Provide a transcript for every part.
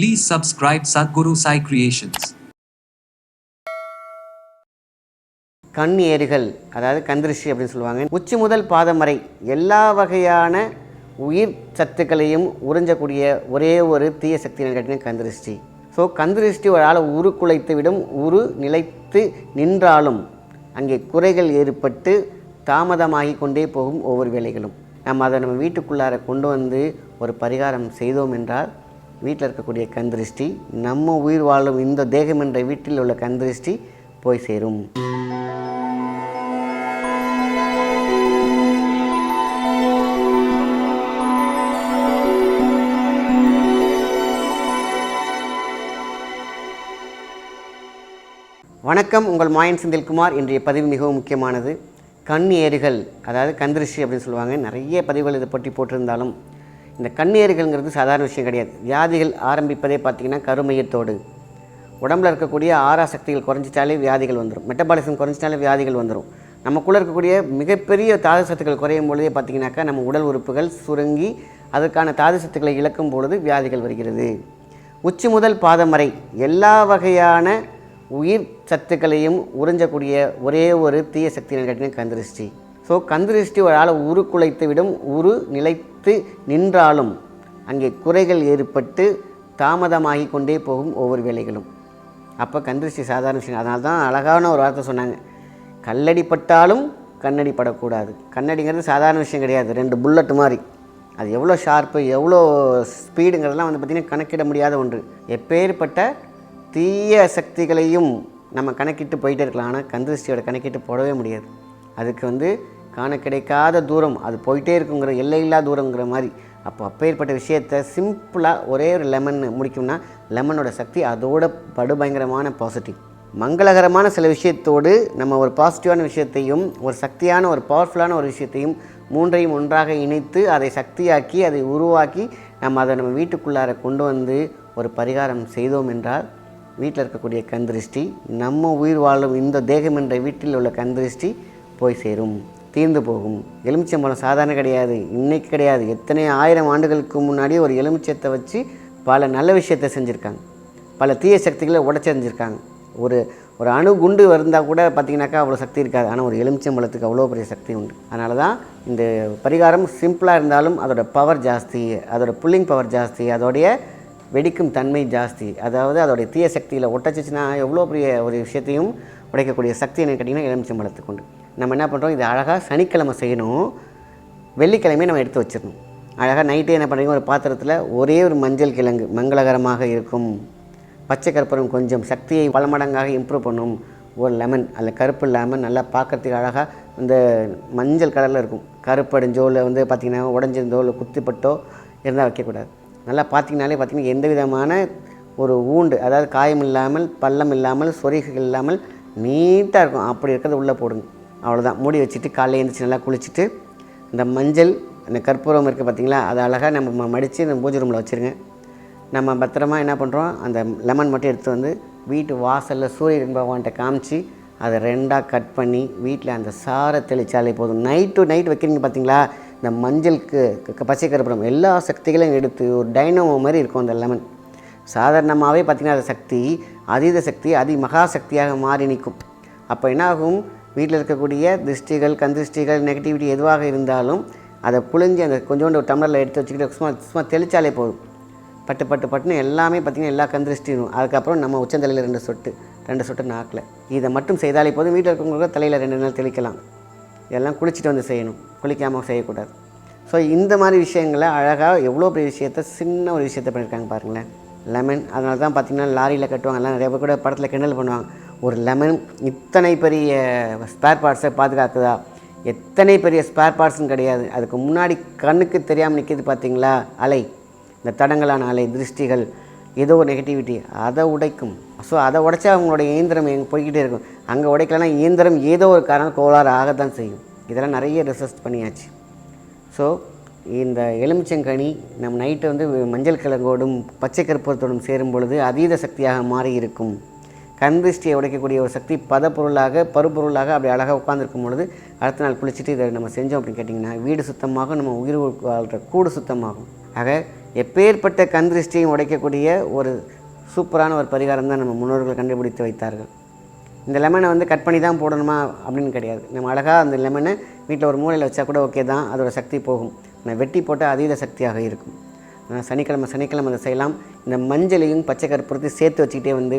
Please subscribe Sadhguru Sai Creations. கண் ஏறுகள் அதாவது கந்திருஷ்டி அப்படின்னு சொல்லுவாங்க. உச்சி முதல் பாதம் வரை எல்லா வகையான உயிர் சத்துக்களையும் உறிஞ்சக்கூடிய ஒரே ஒரு தீய சக்தி கேட்டீங்கன்னா கந்திருஷ்டி ஸோ கந்திருஷ்டி ஒரு ஆளை உருக்குலைத்து விடும் உரு நிலைத்து நின்றாலும் அங்கே குறைகள் ஏற்பட்டு தாமதமாகி கொண்டே போகும் ஒவ்வொரு வேலைகளும். நம்ம அதை நம்ம வீட்டுக்குள்ளார கொண்டு வந்து ஒரு பரிகாரம் செய்தோம் என்றால் வீட்டில் இருக்கக்கூடிய கந்திருஷ்டி நம்ம உயிர் வாழும் இந்த தேகம் என்ற வீட்டில் உள்ள கந்திருஷ்டி போய் சேரும். வணக்கம் உங்கள் மாயன் செந்தில்குமார் இன்றைய பதிவு மிகவும் முக்கியமானது. கண் ஏறுகள் அதாவது கந்திருஷ்டி அப்படின்னு சொல்லுவாங்க. நிறைய பதிவுகள் இதை பற்றி போட்டிருந்தாலும் இந்த கண்ணீர்கள்ங்கிறது சாதாரண விஷயம் கிடையாது. வியாதிகள் ஆரம்பிப்பதே பார்த்திங்கன்னா கருமையத்தோடு. உடம்பில் இருக்கக்கூடிய ஆறா சக்திகள் குறைஞ்சிட்டாலே வியாதிகள் வந்துடும் மெட்டபாலிசம் குறைஞ்சிட்டாலே வியாதிகள் வந்துடும் நமக்குள்ளே இருக்கக்கூடிய மிகப்பெரிய தாது சத்துக்கள் குறையும் பொழுதே பார்த்திங்கனாக்கா நம்ம உடல் உறுப்புகள் சுருங்கி அதற்கான தாது சத்துக்களை இழக்கும் பொழுது வியாதிகள் வருகிறது. உச்சி முதல் பாதம் வரை எல்லா வகையான உயிர் சத்துக்களையும் உறிஞ்சக்கூடிய ஒரே ஒரு தீய சக்தி கேட்டீங்கன்னா கந்திருஷ்டி ஸோ கந்திருஷ்டி ஒரு ஆளை உருக்குலைத்து விடும் உரு நிலைத்து நின்றாலும் அங்கே குறைகள் ஏற்பட்டு தாமதமாகி கொண்டே போகும் ஒவ்வொரு வேலைகளும். அப்போ கந்திருஷ்டி சாதாரண விஷயம். அதனால தான் அழகான ஒரு வார்த்தை சொன்னாங்க. கல்லடி பட்டாலும் கண்ணடி படக்கூடாது. கண்ணடிங்கிறது சாதாரண விஷயம் கிடையாது. ரெண்டு புல்லட் மாதிரி. அது எவ்வளோ ஷார்ப்பு எவ்வளோ ஸ்பீடுங்கிறதெல்லாம் வந்து பார்த்திங்கன்னா கணக்கிட முடியாத ஒன்று. எப்பேற்பட்ட தீய சக்திகளையும் நம்ம கணக்கிட்டு போயிட்டே இருக்கலாம். ஆனால் கந்திருஷ்டியோட கணக்கிட்டு போடவே முடியாது. அதுக்கு வந்து காண கிடைக்காத தூரம் அது போயிட்டே இருக்குங்கிற எல்லையில்லா தூரங்கிற மாதிரி. அப்போ அப்பேற்பட்ட விஷயத்தை சிம்பிளாக ஒரே ஒரு லெமன் முடிக்கும்னா லெமனோட சக்தி அதோட படுபயங்கரமான பாசிட்டிவ் மங்களகரமான சில விஷயத்தோடு நம்ம ஒரு பாசிட்டிவான விஷயத்தையும் ஒரு சக்தியான ஒரு பவர்ஃபுல்லான ஒரு விஷயத்தையும் மூன்றையும் ஒன்றாக இணைத்து அதை சக்தியாக்கி அதை உருவாக்கி நம்ம அதை நம்ம வீட்டுக்குள்ளார கொண்டு வந்து ஒரு பரிகாரம் செய்தோம் என்றால் வீட்டில் இருக்கக்கூடிய கந்திருஷ்டி நம்ம உயிர் வாழும் இந்த தேகம் என்ற வீட்டில் உள்ள கந்திருஷ்டி போய் சேரும். தீர்ந்து போகும். எலுமிச்சம்பழம் சாதாரண கிடையாது. இன்னைக்கு கிடையாது. எத்தனை ஆயிரம் ஆண்டுகளுக்கு முன்னாடி ஒரு எலுமிச்சத்தை வச்சு பல நல்ல விஷயத்தை செஞ்சுருக்காங்க. பல தீய சக்திகளை உடச்செறிஞ்சிருக்காங்க ஒரு ஒரு அணு குண்டு இருந்தால் கூட பார்த்திங்கனாக்கா அவ்வளோ சக்தி இருக்காது. ஆனால் ஒரு எலுமிச்சம்பழத்துக்கு அவ்வளோ பெரிய சக்தி உண்டு. அதனால தான் இந்த பரிகாரம் சிம்பிளாக இருந்தாலும் அதோட பவர் ஜாஸ்தி அதோட புல்லிங் பவர் ஜாஸ்தி அதோடைய வெடிக்கும் தன்மை ஜாஸ்தி. அதாவது அதோடைய தீய சக்தியில் ஒட்டச்சிச்சுன்னா எவ்வளோ பெரிய ஒரு விஷயத்தையும் உடைக்கக்கூடிய சக்தி என்ன கேட்டிங்கன்னா எலுமிச்சம்பழத்துக்கு உண்டு. நம்ம என்ன பண்ணுறோம் இது அழகாக சனிக்கிழமை செய்யணும். வெள்ளிக்கிழமையே நம்ம எடுத்து வச்சிடணும். அழகாக நைட்டே என்ன பண்ணுறீங்க ஒரு பாத்திரத்தில் ஒரே ஒரு மஞ்சள் கிழங்கு மங்களகரமாக இருக்கும். பச்சை கற்பூரம் கொஞ்சம் சக்தியை பல மடங்காக இம்ப்ரூவ் பண்ணும். ஒரு லெமன் அதில் கருப்பு லெமன் நல்லா பார்க்கறதுக்கு அழகாக இந்த மஞ்சள் கலரில் இருக்கும். கருப்படைஞ்சோ இல்லை வந்து பார்த்திங்கன்னா உடஞ்சிருந்தோ இல்லை குத்திப்பட்டோ இருந்தால் வைக்கக்கூடாது. நல்லா பார்த்தீங்கனாலே பார்த்தீங்கன்னா எந்த விதமான ஒரு ஊண்டு அதாவது காயம் இல்லாமல் பள்ளம் இல்லாமல் சொரிகள் இல்லாமல் நீட்டாக இருக்கும். அப்படி இருக்கிறத உள்ளே போடுங்க. அவ்வளோதான் மூடி வச்சுட்டு காலையில் எழுந்திரிச்சு நல்லா குளிச்சுட்டு இந்த மஞ்சள் அந்த கற்பூரம் இருக்குது பார்த்தீங்களா அதை அழகாக நம்ம மடித்து நம்ம பூஜை ரூமில் வச்சுருங்க. நம்ம பத்திரமா என்ன பண்ணுறோம் அந்த லெமன் மட்டும் எடுத்து வந்து வீட்டு வாசலில் சூரியன் பகவான்கிட்ட காமிச்சு அதை ரெண்டாக கட் பண்ணி வீட்டில் அந்த சாரை தெளித்தாலே போதும். நைட் டு நைட் வைக்கிறீங்க பார்த்தீங்களா இந்த மஞ்சளுக்கு பச்சை கருப்புறம் எல்லா சக்திகளையும் எடுத்து ஒரு டைனமோ மாதிரி இருக்கும் அந்த லெமன் சாதாரணமாகவே பார்த்திங்கன்னா அந்த சக்தி அதீத சக்தி அதி மகா சக்தியாக மாறி நிற்கும். அப்போ என்னாகும் வீட்டில் இருக்கக்கூடிய திருஷ்டிகள் கந்திருஷ்டிகள் நெகட்டிவிட்டி எதுவாக இருந்தாலும் அதை புழிஞ்சு அந்த கொஞ்சோண்டு ஒரு டம்ளரில் எடுத்து வச்சுக்கிட்டு சும்மா சும்மா தெளித்தாலே போதும். பட்டு பட்டு பட்டுன்னு எல்லாமே பார்த்திங்கன்னா எல்லா கந்திருஷ்டியும் அதுக்கப்புறம் நம்ம உச்சந்தலையில் ரெண்டு சொட்டு ரெண்டு சொட்டு நாக்கில். இதை மட்டும் செய்தாலே போதும். வீட்டில் இருக்கவங்களுக்கு தலையில் ரெண்டு நாள் தெளிக்கலாம். இதெல்லாம் குளிச்சுட்டு வந்து செய்யணும். குளிக்காமல் செய்யக்கூடாது. ஸோ இந்த மாதிரி விஷயங்களை அழகாக எவ்வளோ பெரிய விஷயத்த சின்ன ஒரு விஷயத்த பண்ணியிருக்காங்க பாருங்களேன். லெமன் அதனால தான் பார்த்திங்கன்னா லாரியில் கட்டுவாங்க. எல்லாம் நிறைய பேர் கூட படத்தில் கிண்டல் பண்ணுவாங்க. ஒரு லெமன் இத்தனை பெரிய ஸ்பேர் பார்ட்ஸை பாதுகாக்குதா? எத்தனை பெரிய ஸ்பேர் பார்ட்ஸும் கிடையாது. அதுக்கு முன்னாடி கண்ணுக்கு தெரியாமல் நிற்கிது பார்த்தீங்களா அலை. இந்த தடங்கலான அலை திருஷ்டிகள் ஏதோ ஒரு நெகட்டிவிட்டி அதை உடைக்கும். ஸோ அதை உடைச்சா அவங்களோட இயந்திரம் எங்கே போய்கிட்டே இருக்கும். அங்கே உடைக்கலன்னா இயந்திரம் ஏதோ ஒரு காரணம் கோளாறு ஆகத்தான் செய்யும். இதெல்லாம் நிறைய ரிசர்ச் பண்ணியாச்சு. ஸோ இந்த எலுமிச்சங்கனி நம்ம நைட்டு வந்து மஞ்சள் கிழங்கோடும் பச்சை கருப்பத்தோடும் சேரும் பொழுது அதீத சக்தியாக மாறி இருக்கும் கந்திஷ்டியை உடைக்கக்கூடிய ஒரு சக்தி பதப்பொருளாக பருப்பொருளாக அப்படி அழகாக உட்காந்துருக்கும் பொழுது அடுத்த நாள் குளிச்சுட்டு இதை நம்ம செஞ்சோம் அப்படின்னு கேட்டிங்கன்னா வீடு சுத்தமாகும் நம்ம உயிர் வாழ்கிற கூடு சுத்தமாகும். ஆக எப்பேற்பட்ட கண்திருஷ்டியும் உடைக்கக்கூடிய ஒரு சூப்பரான ஒரு பரிகாரம் தான் நம்ம முன்னோர்கள் கண்டுபிடித்து வைத்தார்கள். இந்த லெமனை வந்து கட் பண்ணி தான் போடணுமா அப்படின்னு கிடையாது. நம்ம அழகாக அந்த லெமனை வீட்டில் ஒரு மூலையில் வச்சா கூட ஓகே தான் அதோட சக்தி போகும். ஆனால் வெட்டி போட்டால் அதீத சக்தியாக இருக்கும். ஆனால் சனிக்கிழமை சனிக்கிழமை அதை செய்யலாம். இந்த மஞ்சளையும் பச்சை கற்பூரத்தையும் சேர்த்து வச்சுக்கிட்டே வந்து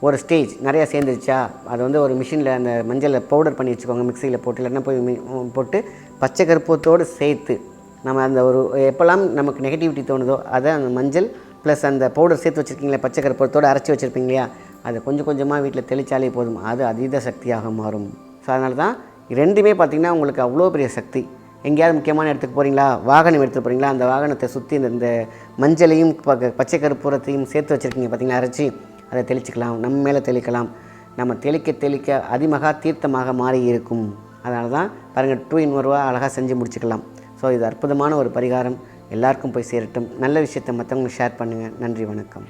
ஒரு ஸ்டேஜ் நிறையா சேர்ந்துருச்சா? அது வந்து ஒரு மிஷினில் அந்த மஞ்சளை பவுடர் பண்ணி வச்சுக்கோங்க மிக்சியில் போட்டு இல்லைன்னா போய் போட்டு பச்சை கற்பூரத்தோடு சேர்த்து நம்ம அந்த ஒரு எப்போல்லாம் நமக்கு நெகட்டிவிட்டி தோணுதோ அதை அந்த மஞ்சள் ப்ளஸ் அந்த பவுடர் சேர்த்து வச்சுருக்கீங்களே பச்சை கற்பூரத்தோடு அரைச்சி வச்சுருப்பீங்க இல்லையா? அதை கொஞ்சம் கொஞ்சமாக வீட்டில் தெளிச்சாலே போதும். அது அதீத சக்தியாக மாறும். ஸோ அதனால தான் ரெண்டுமே பார்த்திங்கன்னா உங்களுக்கு அவ்வளோ பெரிய சக்தி. எங்கேயாவது முக்கியமான இடத்துக்கு போகிறீங்களா வாகனம் எடுத்துகிட்டு போகிறீங்களா அந்த வாகனத்தை சுற்றி இந்த மஞ்சளையும் ப- பச்சை கருப்பூரத்தையும் சேர்த்து வச்சுருக்கீங்க பார்த்தீங்களா? அரைச்சி. அதை தெளிச்சுக்கலாம் நம்ம மேலே தெளிக்கலாம். நம்ம தெளிக்க தெளிக்க அதிமகா தீர்த்தமாக மாறி இருக்கும். அதனால தான் பாருங்கள் டூ இன் ஒருவா அழகாக செஞ்சு முடிச்சுக்கலாம். ஸோ இது அற்புதமான ஒரு பரிகாரம். எல்லாருக்கும் போய் சேரட்டும். நல்ல விஷயத்தை மற்றவங்களுக்கு ஷேர் பண்ணுங்கள் நன்றி வணக்கம்.